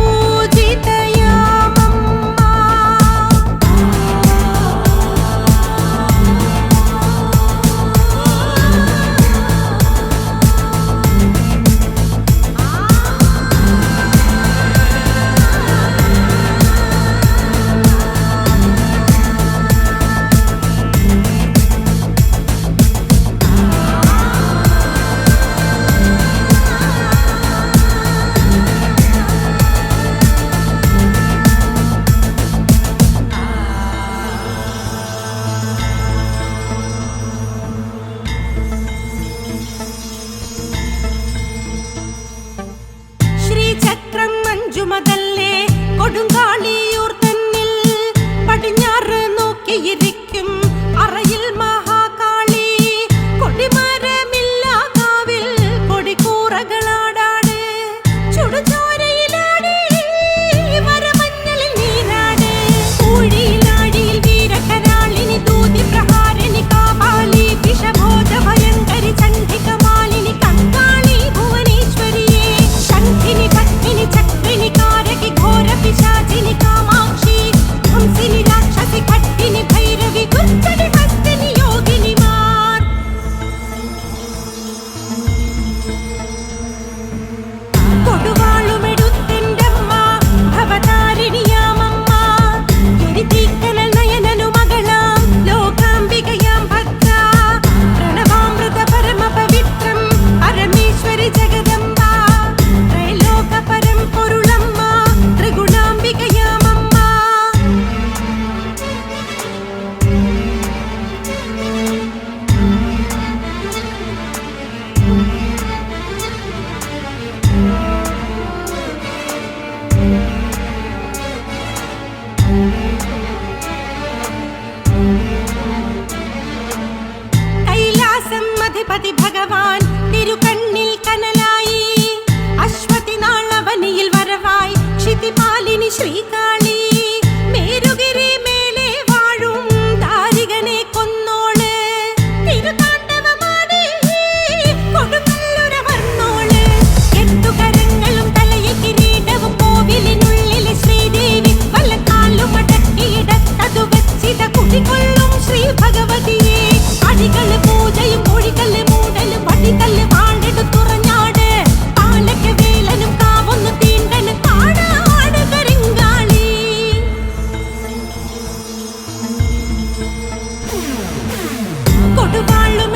you. போடுங்காளே Música Shri ഭഗവതിയെ അടികൾ പൂജയും കോഴിക്കല്ല് മൂടലും പടികല്ല് വാണെടുത്തുറഞ്ഞാട് പാലക്ക വേലനും കാവൊന്നു തീണ്ടനും കാടാട് കരിങ്കാളി. കൊടുവാളും